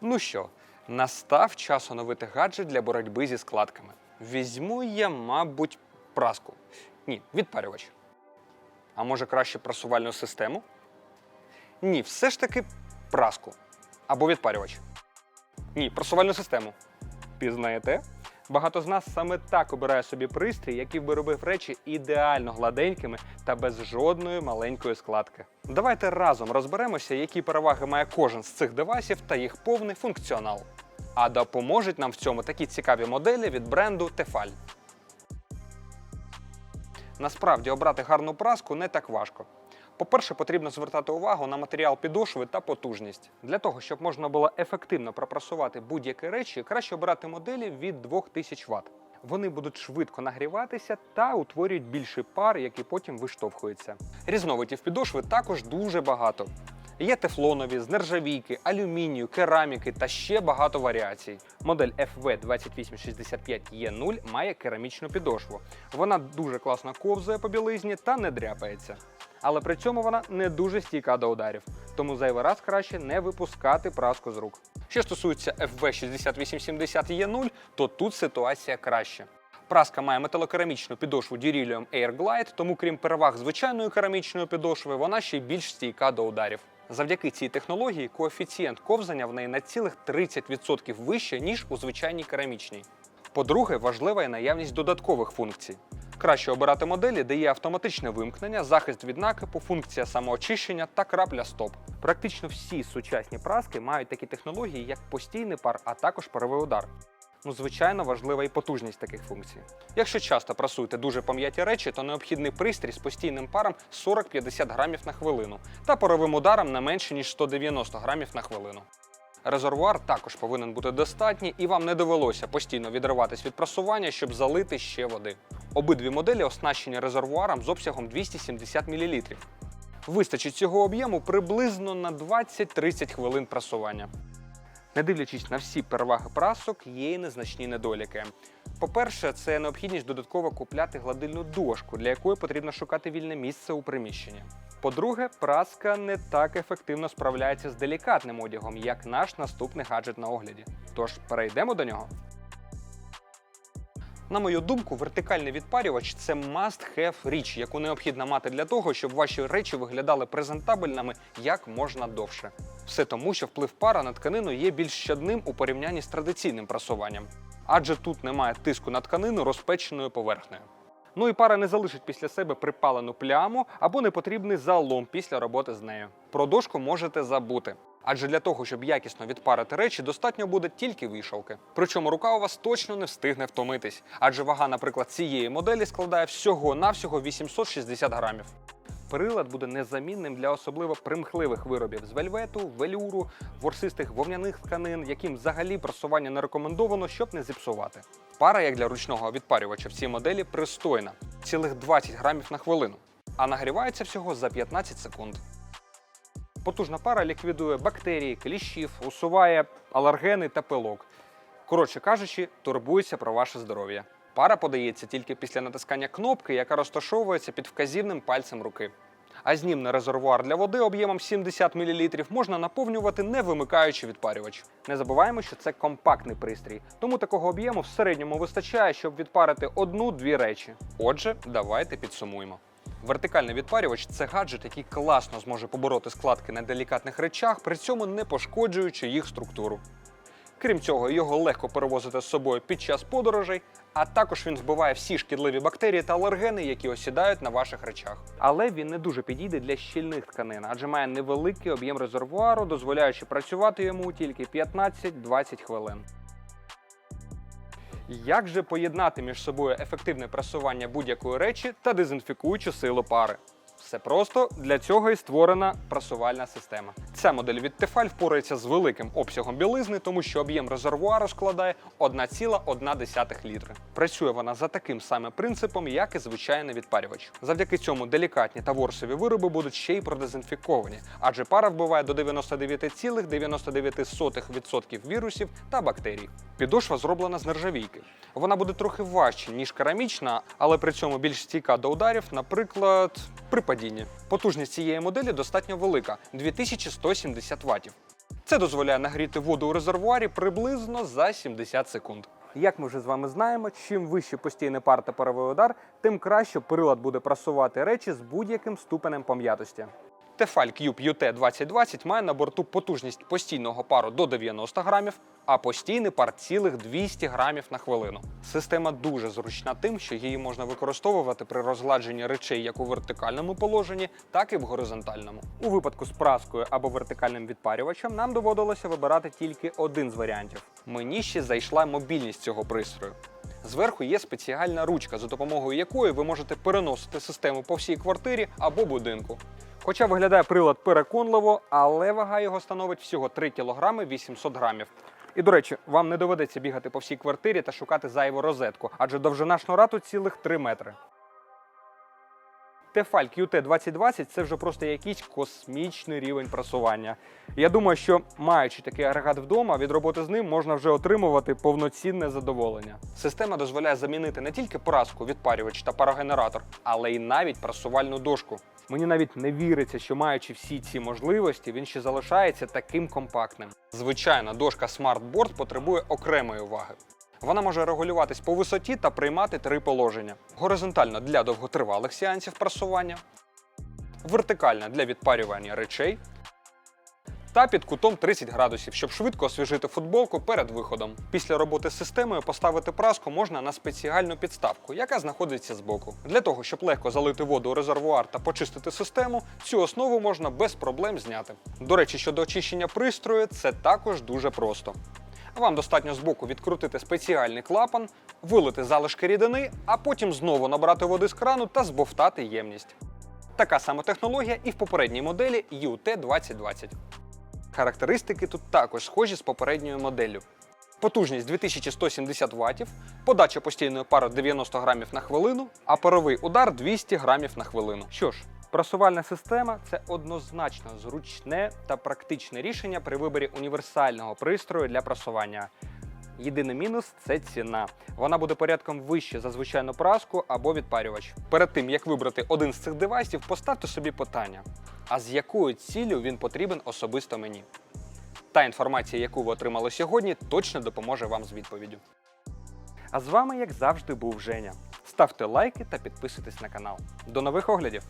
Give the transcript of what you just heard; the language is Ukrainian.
Ну що, настав час оновити гаджет для боротьби зі складками. Візьму я, мабуть, праску. Ні, відпарювач. А може краще прасувальну систему? Ні, все ж таки праску. Або відпарювач. Ні, прасувальну систему. Пізнаєте? Багато з нас саме так обирає собі пристрій, який би робив речі ідеально гладенькими та без жодної маленької складки. Давайте разом розберемося, які переваги має кожен з цих девайсів та їх повний функціонал. А допоможуть нам в цьому такі цікаві моделі від бренду Tefal. Насправді обрати гарну праску не так важко. По-перше, потрібно звертати увагу на матеріал підошви та потужність. Для того, щоб можна було ефективно пропрасувати будь-які речі, краще обирати моделі від 2000 Вт. Вони будуть швидко нагріватися та утворюють більший пар, який потім виштовхується. Різновидів підошви також дуже багато. Є тефлонові, з нержавійки, алюмінію, кераміки та ще багато варіацій. Модель FV2865E0 має керамічну підошву. Вона дуже класно ковзає по білизні та не дряпається. Але при цьому вона не дуже стійка до ударів, тому зайвий раз краще не випускати праску з рук. Що стосується FV6870E0, то тут ситуація краща. Праска має металокерамічну підошву Dirilium Air Glide, тому крім переваг звичайної керамічної підошви, вона ще більш стійка до ударів. Завдяки цій технології коефіцієнт ковзання в неї на цілих 30% вище, ніж у звичайній керамічній. По-друге, важлива і наявність додаткових функцій. Краще обирати моделі, де є автоматичне вимкнення, захист від накипу, функція самоочищення та крапля стоп. Практично всі сучасні праски мають такі технології, як постійний пар, а також паровий удар. Ну, звичайно, важлива і потужність таких функцій. Якщо часто прасуєте дуже пам'яті речі, то необхідний пристрій з постійним паром 40-50 грамів на хвилину та паровим ударом не менше ніж 190 грамів на хвилину. Резервуар також повинен бути достатній, і вам не довелося постійно відриватись від прасування, щоб залити ще води. Обидві моделі оснащені резервуаром з обсягом 270 мл. Вистачить цього об'єму приблизно на 20-30 хвилин прасування. Не дивлячись на всі переваги прасок, є і незначні недоліки. По-перше, це необхідність додатково купляти гладильну дошку, для якої потрібно шукати вільне місце у приміщенні. По-друге, праска не так ефективно справляється з делікатним одягом, як наш наступний гаджет на огляді. Тож перейдемо до нього. На мою думку, вертикальний відпарювач це must-have річ, яку необхідно мати для того, щоб ваші речі виглядали презентабельними як можна довше. Все тому, що вплив пара на тканину є більш щадним у порівнянні з традиційним прасуванням, адже тут немає тиску на тканину розпеченою поверхнею. Ну і пара не залишить після себе припалену пляму або непотрібний залом після роботи з нею. Про дошку можете забути. Адже для того, щоб якісно відпарити речі, достатньо буде тільки вішалки. Причому рука у вас точно не встигне втомитись, адже вага, наприклад, цієї моделі складає всього-навсього 860 грамів. Прилад буде незамінним для особливо примхливих виробів з вельвету, велюру, ворсистих вовняних тканин, яким взагалі прасування не рекомендовано, щоб не зіпсувати. Пара, як для ручного відпарювача в цій моделі, пристойна цілих 20 грамів на хвилину, а нагрівається всього за 15 секунд. Потужна пара ліквідує бактерії, кліщів, усуває алергени та пилок. Коротше кажучи, турбується про ваше здоров'я. Пара подається тільки після натискання кнопки, яка розташовується під вказівним пальцем руки. А знімний резервуар для води об'ємом 70 мл можна наповнювати, не вимикаючи відпарювач. Не забуваємо, що це компактний пристрій, тому такого об'єму в середньому вистачає, щоб відпарити одну-дві речі. Отже, давайте підсумуємо. Вертикальний відпарювач це гаджет, який класно зможе побороти складки на делікатних речах, при цьому не пошкоджуючи їх структуру. Крім цього, його легко перевозити з собою під час подорожей, а також він вбиває всі шкідливі бактерії та алергени, які осідають на ваших речах. Але він не дуже підійде для щільних тканин, адже має невеликий об'єм резервуару, дозволяючи працювати йому тільки 15-20 хвилин. Як же поєднати між собою ефективне прасування будь-якої речі та дезінфікуючу силу пари? Все просто для цього і створена прасувальна система. Ця модель від Tefal впорається з великим обсягом білизни, тому що об'єм резервуару складає 1,1 літри. Працює вона за таким самим принципом, як і звичайний відпарювач. Завдяки цьому делікатні та ворсові вироби будуть ще й продезінфіковані, адже пара вбиває до 99,99% вірусів та бактерій. Підошва зроблена з нержавійки. Вона буде трохи важче, ніж керамічна, але при цьому більш стійка до ударів, наприклад, при падінні. Потужність цієї моделі достатньо велика 2170 Вт. Це дозволяє нагріти воду у резервуарі приблизно за 70 секунд. Як ми вже з вами знаємо, чим вище постійний пар та паровий удар, тим краще прилад буде прасувати речі з будь-яким ступенем пом'ятості. Tefal Cube UT 2020 має на борту потужність постійного пару до 90 грамів, а постійний пар цілих 200 грамів на хвилину. Система дуже зручна тим, що її можна використовувати при розгладженні речей як у вертикальному положенні, так і в горизонтальному. У випадку з праскою або вертикальним відпарювачем нам доводилося вибирати тільки один з варіантів. Мені ще зайшла мобільність цього пристрою. Зверху є спеціальна ручка, за допомогою якої ви можете переносити систему по всій квартирі або будинку. Хоча виглядає прилад переконливо, але вага його становить всього 3 кг 800 грамів. І до речі, вам не доведеться бігати по всій квартирі та шукати зайву розетку, адже довжина шнура тут цілих 3 метри. Tefal QT 2020 це вже просто якийсь космічний рівень прасування. Я думаю, що маючи такий агрегат вдома, від роботи з ним можна вже отримувати повноцінне задоволення. Система дозволяє замінити не тільки праску, відпарювач та парогенератор, але й навіть прасувальну дошку. Мені навіть не віриться, що маючи всі ці можливості, він ще залишається таким компактним. Звичайно, дошка SmartBoard потребує окремої уваги. Вона може регулюватись по висоті та приймати три положення: горизонтально для довготривалих сеансів прасування, вертикальна для відпарювання речей та під кутом 30 градусів, щоб швидко освіжити футболку перед виходом. Після роботи з системою поставити праску можна на спеціальну підставку, яка знаходиться збоку. Для того, щоб легко залити воду у резервуар та почистити систему, цю основу можна без проблем зняти. До речі, щодо очищення пристрою, це також дуже просто. Вам достатньо збоку відкрутити спеціальний клапан, вилити залишки рідини, а потім знову набрати води з крану та збовтати ємність. Така сама технологія і в попередній моделі UT2020. Характеристики тут також схожі з попередньою моделлю. Потужність 2170 Вт, подача постійної пари 90 грамів на хвилину, а паровий удар 200 грамів на хвилину. Що ж, прасувальна система це однозначно зручне та практичне рішення при виборі універсального пристрою для прасування. Єдиний мінус це ціна. Вона буде порядком вище за звичайну праску або відпарювач. Перед тим як вибрати один з цих девайсів, поставте собі питання: а з якою ціллю він потрібен особисто мені? Та інформація, яку ви отримали сьогодні, точно допоможе вам з відповіддю. А з вами, як завжди, був Женя. Ставте лайки та підписуйтесь на канал. До нових оглядів!